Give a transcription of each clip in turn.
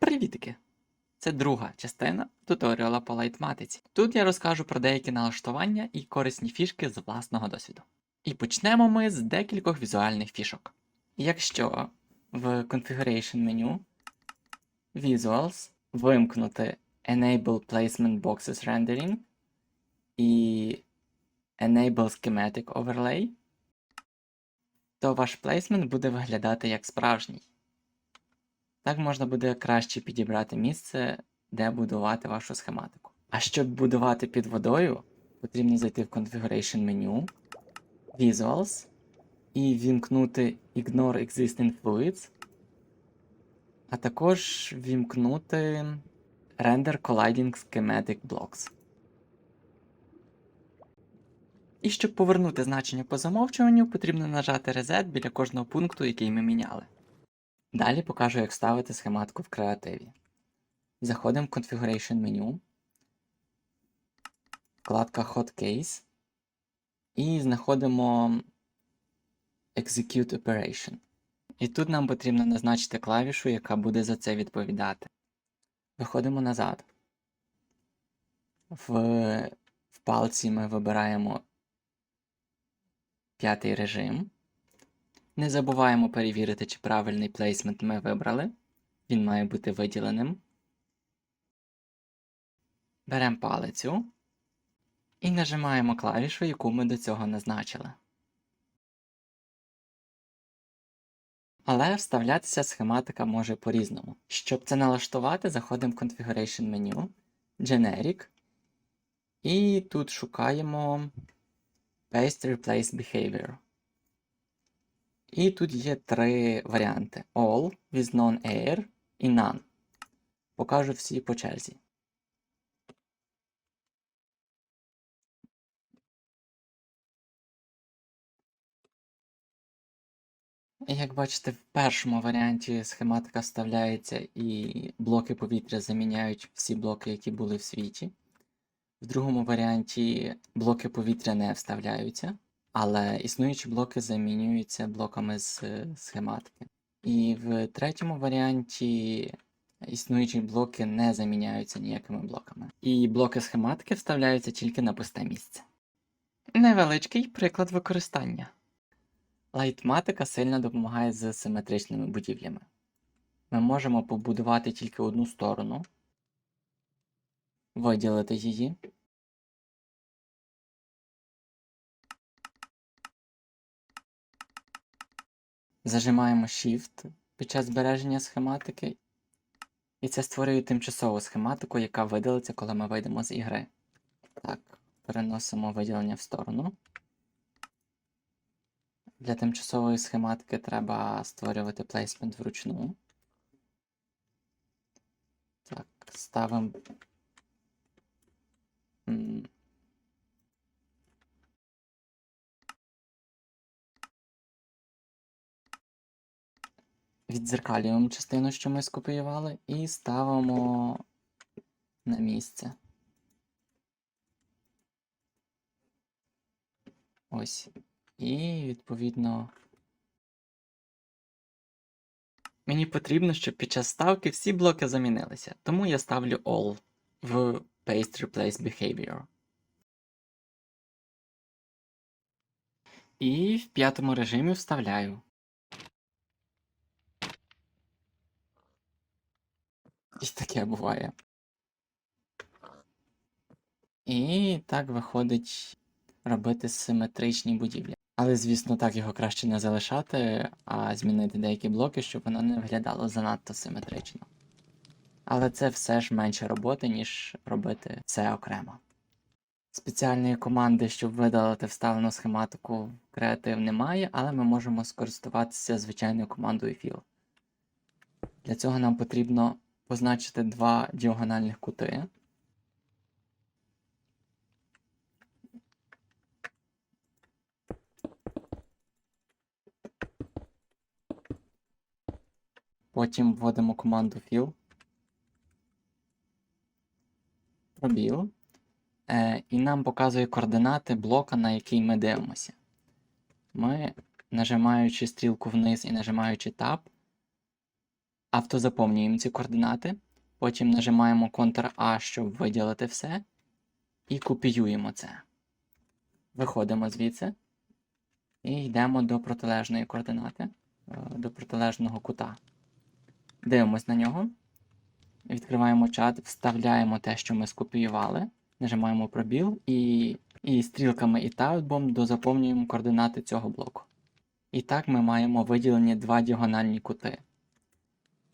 Привітики! Це друга частина туторіала по лайтматиці. Тут я розкажу про деякі налаштування і корисні фішки з власного досвіду. І почнемо ми з декількох візуальних фішок. Якщо в Configuration меню Visuals вимкнути Enable Placement Boxes Rendering і Enable Schematic Overlay, то ваш плейсмент буде виглядати як справжній. Так можна буде краще підібрати місце, де будувати вашу схематику. А щоб будувати під водою, потрібно зайти в Configuration меню, Visuals і вімкнути Ignore Existing Fluids, а також вімкнути Render Colliding Schematic Blocks. І щоб повернути значення по замовчуванню, потрібно нажати Reset біля кожного пункту, який ми міняли. Далі покажу, як ставити схематику в креативі. Заходимо в Configuration меню, вкладка Hotcase і знаходимо Execute Operation. І тут нам потрібно назначити клавішу, яка буде за це відповідати. Виходимо назад. В, в палці ми вибираємо п'ятий режим. Не забуваємо перевірити, чи правильний плейсмент ми вибрали. Він має бути виділеним. Беремо палицю і нажимаємо клавішу, яку ми до цього назначили. Але вставлятися схематика може по-різному. Щоб це налаштувати, заходимо в Configuration меню, Generic, і тут шукаємо Paste Replace Behavior. І тут є три варіанти: All, with non-air і None. Покажу всі по черзі. Як бачите, в першому варіанті схематика вставляється і блоки повітря заміняють всі блоки, які були в світі. В другому варіанті блоки повітря не вставляються, але існуючі блоки замінюються блоками з е, схематики. І в третьому варіанті існуючі блоки не заміняються ніякими блоками. І блоки схематики вставляються тільки на пусте місце. Невеличкий приклад використання. Лайтматика сильно допомагає з симетричними будівлями. Ми можемо побудувати тільки одну сторону, виділити її. Зажимаємо Shift під час збереження схематики, і це створює тимчасову схематику, яка видалиться, коли ми вийдемо з ігри. Так, переносимо виділення в сторону. Для тимчасової схематики треба створювати плейсмент вручну. Так, ставимо. Віддзеркалюємо частину, що ми скопіювали, і ставимо на місце. Ось. І, відповідно, мені потрібно, щоб під час ставки всі блоки замінилися. Тому я ставлю all в Paste Replace Behavior. І в п'ятому режимі вставляю. І таке буває. І так виходить робити симетричні будівлі. Але, звісно, так його краще не залишати, а змінити деякі блоки, щоб воно не виглядало занадто симетрично. Але це все ж менше роботи, ніж робити це окремо. Спеціальної команди, щоб видалити вставлену схематику креатив немає, але ми можемо скористуватися звичайною командою fill. Для цього нам потрібно позначити два діагональних кути. Потім вводимо команду fill. Пробіл. Е, і нам показує координати блока, на який ми дивимося. Ми, нажимаючи стрілку вниз і нажимаючи Tab, автозаповнюємо ці координати, потім нажимаємо Ctrl-A, щоб виділити все, і копіюємо це. Виходимо звідси і йдемо до протилежної координати, е, до протилежного кута. Дивимось на нього. Відкриваємо чат, вставляємо те, що ми скопіювали, нажимаємо пробіл і, і стрілками і таутбом дозаповнюємо координати цього блоку. І так ми маємо виділені два діагональні кути.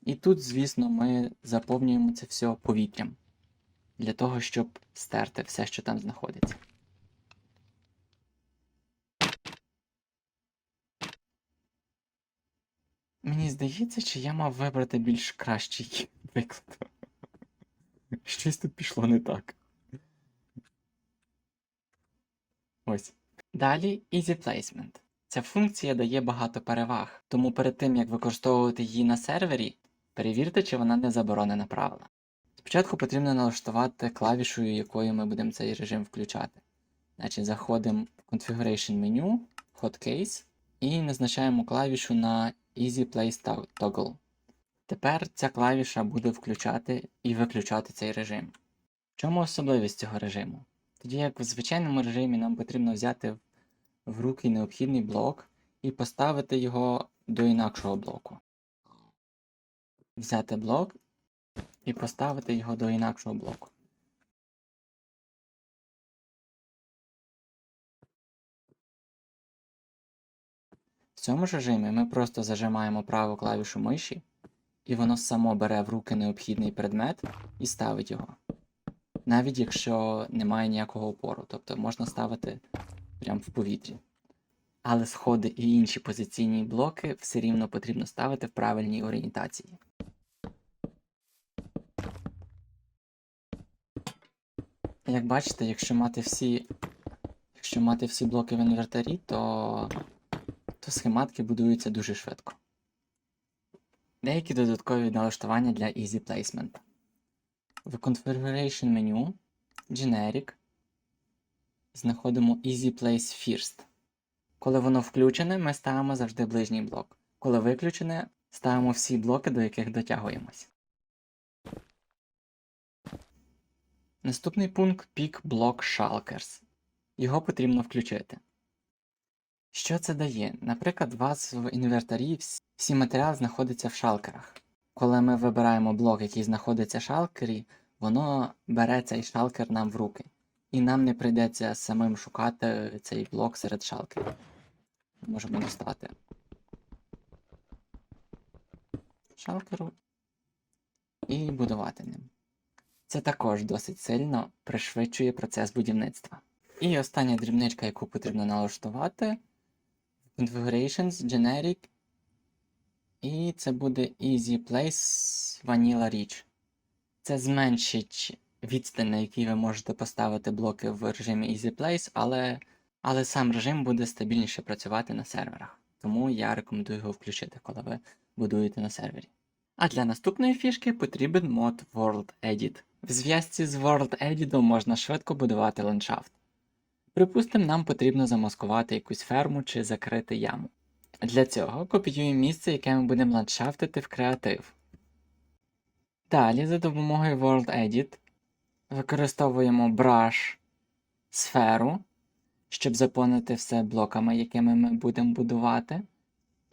І тут, звісно, ми заповнюємо це все повітрям для того, щоб стерти все, що там знаходиться. Мені здається, чи я мав вибрати більш кращий приклад. Щось тут пішло не так. Ось. Далі Easy Placement. Ця функція дає багато переваг, тому перед тим як використовувати її на сервері, перевірте, чи вона не заборонена правила. Спочатку потрібно налаштувати клавішою, якою ми будемо цей режим включати. Значить, заходимо в Configuration меню, Hotcase і назначаємо клавішу на Easy Place Toggle. Тепер ця клавіша буде включати і виключати цей режим. В чому особливість цього режиму? Тоді як в звичайному режимі нам потрібно взяти в руки необхідний блок і поставити його до інакшого блоку. Взяти блок і поставити його до інакшого блоку. В цьому ж режимі ми просто зажимаємо праву клавішу миші, і воно само бере в руки необхідний предмет і ставить його. Навіть якщо немає ніякого опору, тобто можна ставити прямо в повітрі. Але сходи і інші позиційні блоки все рівно потрібно ставити в правильній орієнтації. Як бачите, якщо мати всі, якщо мати всі блоки в інвентарі, то, то схематки будуються дуже швидко. Деякі додаткові налаштування для Easy Placement. В Configuration меню Generic знаходимо Easy Place First. Коли воно включене, ми ставимо завжди ближній блок. Коли виключене, ставимо всі блоки, до яких дотягуємось. Наступний пункт Pick Block Shulkers. Його потрібно включити. Що це дає? Наприклад, у вас в інвентарі всі матеріали знаходяться в шалкерах. Коли ми вибираємо блок, який знаходиться в шалкері, воно бере цей шалкер нам в руки. І нам не прийдеться самим шукати цей блок серед шалкерів. Можемо достати шалкеру і будувати ним. Це також досить сильно пришвидшує процес будівництва. І остання дрібничка, яку потрібно налаштувати Configurations, Generic. І це буде Easy Place Vanilla Reach. Це зменшить відстань, на якій ви можете поставити блоки в режимі Easy Place, але, але сам режим буде стабільніше працювати на серверах. Тому я рекомендую його включити, коли ви будуєте на сервері. А для наступної фішки потрібен мод World Edit. В зв'язці з World Edit можна швидко будувати ландшафт. Припустимо, нам потрібно замаскувати якусь ферму чи закрити яму. Для цього копіюємо місце, яке ми будемо ландшафтити в креатив. Далі, за допомогою World Edit, використовуємо Brush сферу, щоб заповнити все блоками, якими ми будемо будувати.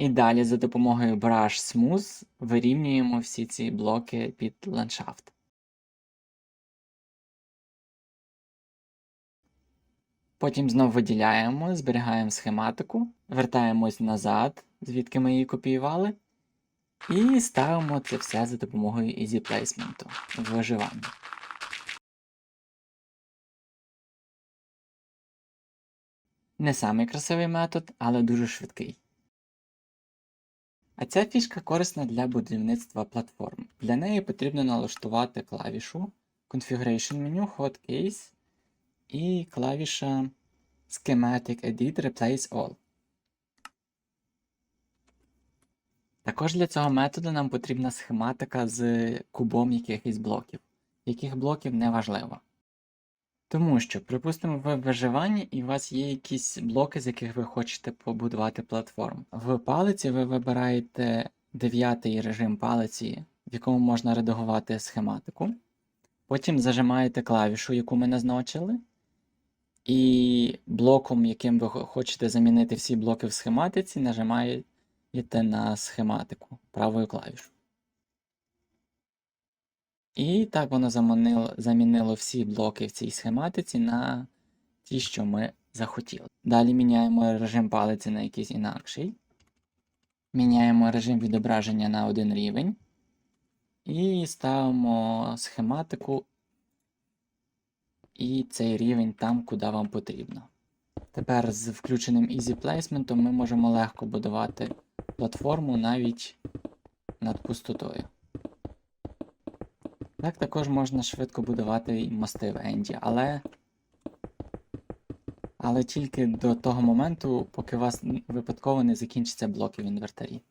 І далі за допомогою Brush Smooth вирівнюємо всі ці блоки під ландшафт. Потім знову виділяємо, зберігаємо схематику, вертаємось назад, звідки ми її копіювали, і ставимо це все за допомогою Easy Placement в виживанні. Не самий красивий метод, але дуже швидкий. А ця фішка корисна для будівництва платформ. Для неї потрібно налаштувати клавішу Configuration меню Hotcase і клавіша Schematic Edit Replace All. Також для цього методу нам потрібна схематика з кубом якихось блоків. Яких блоків не важливо. Тому що, припустимо, ви в виживанні і у вас є якісь блоки, з яких ви хочете побудувати платформу. В палиці ви вибираєте дев'ятий режим палиці, в якому можна редагувати схематику. Потім зажимаєте клавішу, яку ми назначили. І блоком, яким ви хочете замінити всі блоки в схематиці, нажимаєте на схематику правою клавішою. І так воно замінило, замінило всі блоки в цій схематиці на ті, що ми захотіли. Далі міняємо режим палиці на якийсь інакший. Міняємо режим відображення на один рівень. І ставимо схематику і цей рівень там, куди вам потрібно. Тепер з включеним Easy Placement ми можемо легко будувати платформу навіть над пустотою. Так також можна швидко будувати мости в Енді, але, але тільки до того моменту, поки у вас випадково не закінчаться блоки в інвентарі.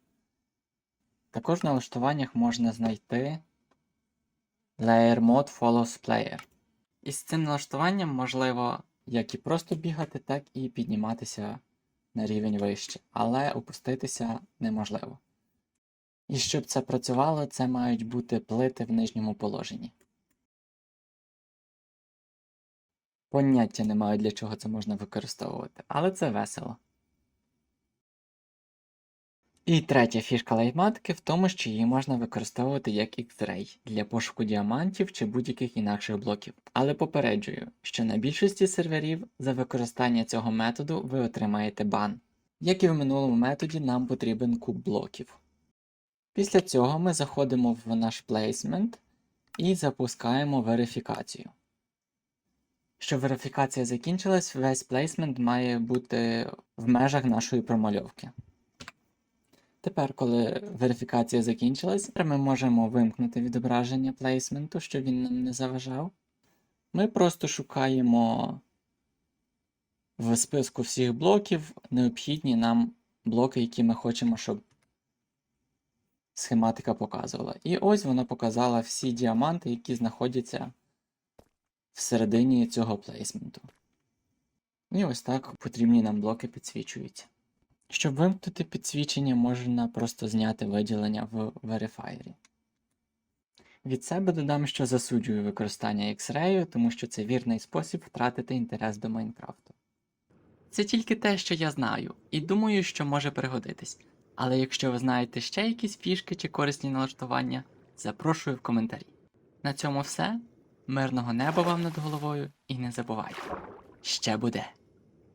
Також в налаштуваннях можна знайти Layer Mode Follows Player. І з цим налаштуванням можливо як і просто бігати, так і підніматися на рівень вище, але опуститися неможливо. І щоб це працювало, це мають бути плити в нижньому положенні. Поняття не маю, для чого це можна використовувати, але це весело. І третя фішка лайтматики в тому, що її можна використовувати як X-Ray для пошуку діамантів чи будь-яких інакших блоків. Але попереджую, що на більшості серверів за використання цього методу ви отримаєте бан. Як і в минулому методі, нам потрібен куб блоків. Після цього ми заходимо в наш плейсмент і запускаємо верифікацію. Щоб верифікація закінчилась, весь плейсмент має бути в межах нашої промальовки. Тепер, коли верифікація закінчилась, ми можемо вимкнути відображення плейсменту, щоб він нам не заважав. Ми просто шукаємо в списку всіх блоків необхідні нам блоки, які ми хочемо, щоб схематика показувала. І ось вона показала всі діаманти, які знаходяться всередині цього плейсменту. І ось так потрібні нам блоки підсвічуються. Щоб вимкнути підсвічення, можна просто зняти виділення в Verifier. Від себе додам, що засуджую використання X-Ray, тому що це вірний спосіб втратити інтерес до Майнкрафту. Це тільки те, що я знаю, і думаю, що може пригодитись. Але якщо ви знаєте ще якісь фішки чи корисні налаштування, запрошую в коментарі. На цьому все. Мирного неба вам над головою і не забувайте, ще буде!